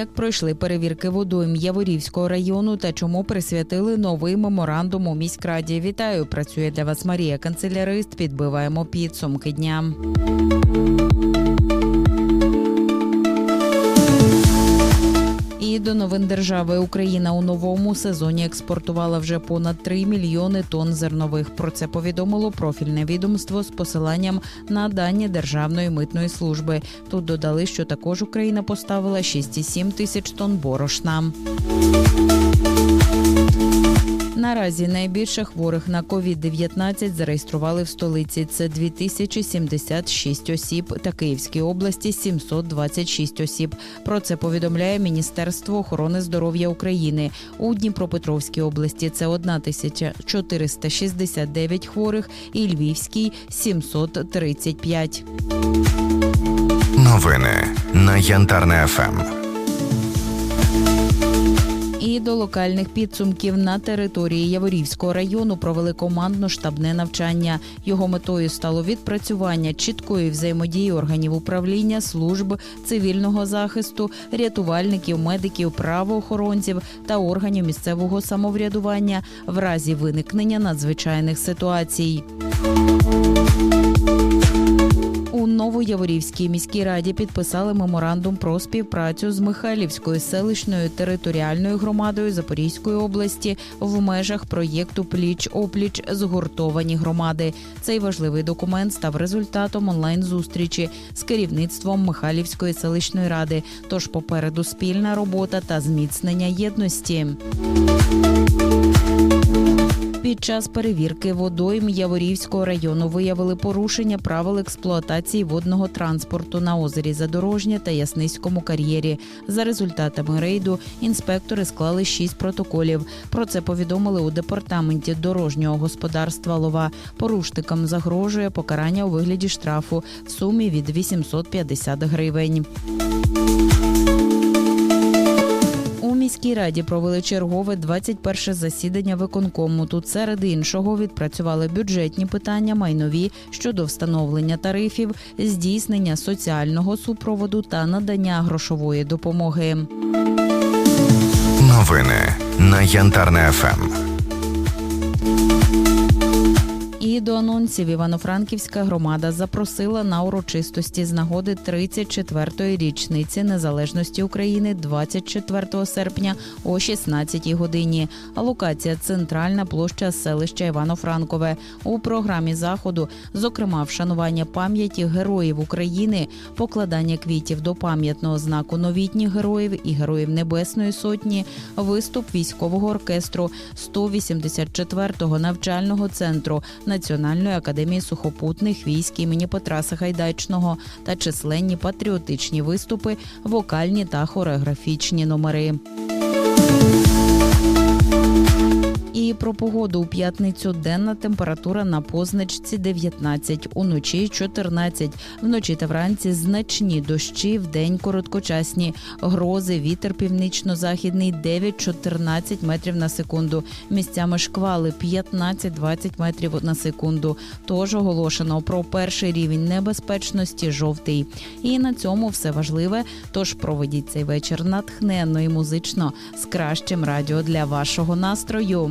Як пройшли перевірки водойм Яворівського району та чому присвятили новий меморандум у міськраді? Вітаю! Працює для вас Марія Канцелярист. Підбиваємо підсумки дня. До новин держави Україна у новому сезоні експортувала вже понад 3 мільйони тонн зернових. Про це повідомило профільне відомство з посиланням на дані Державної митної служби. Тут додали, що також Україна поставила 6,7 тисяч тонн борошна. Наразі найбільше хворих на COVID-19 зареєстрували в столиці. Це 2076 осіб та Київській області 726 осіб. Про це повідомляє Міністерство охорони здоров'я України. У Дніпропетровській області це 1469 хворих і Львівській 735. Новини на Янтарне. ФМ. До локальних підсумків на території Яворівського району провели командно-штабне навчання. Його метою стало відпрацювання чіткої взаємодії органів управління, служб цивільного захисту, рятувальників, медиків, правоохоронців та органів місцевого самоврядування в разі виникнення надзвичайних ситуацій. Новояворівській міській раді підписали меморандум про співпрацю з Михайлівською селищною територіальною громадою Запорізької області в межах проєкту Пліч опліч згуртовані громади. Цей важливий документ став результатом онлайн-зустрічі з керівництвом Михайлівської селищної ради. Тож попереду спільна робота та зміцнення єдності. Під час перевірки водойм Яворівського району виявили порушення правил експлуатації водного транспорту на озері Задорожнє та Ясниському кар'єрі. За результатами рейду інспектори склали шість протоколів. Про це повідомили у департаменті дорожнього господарства Лова. Порушникам загрожує покарання у вигляді штрафу в сумі від 850 гривень. Міській раді провели чергове 21 засідання виконкому. Тут серед іншого відпрацювали бюджетні питання, майнові щодо встановлення тарифів, здійснення соціального супроводу та надання грошової допомоги. Новини на Янтарне. ФМ. Анонсів Івано-Франківська громада запросила на урочистості з нагоди 34-ї річниці незалежності України 24 серпня о 16-й годині. Локація центральна площа селища Івано-Франкове. У програмі заходу, зокрема, вшанування пам'яті героїв України, покладання квітів до пам'ятного знаку новітніх героїв і героїв Небесної Сотні, виступ військового оркестру 184-го навчального центру Національної академії сухопутних військ імені Петра Сагайдачного та численні патріотичні виступи, вокальні та хореографічні номери. І про погоду у п'ятницю денна температура на позначці 19, уночі 14. Вночі та вранці значні дощі, вдень короткочасні, грози, вітер північно-західний 9-14 метрів на секунду. Місцями шквали 15-20 метрів на секунду. Тож оголошено про перший рівень небезпечності жовтий. І на цьому все важливе. Тож проведіть цей вечір натхненно і музично з кращим радіо для вашого настрою.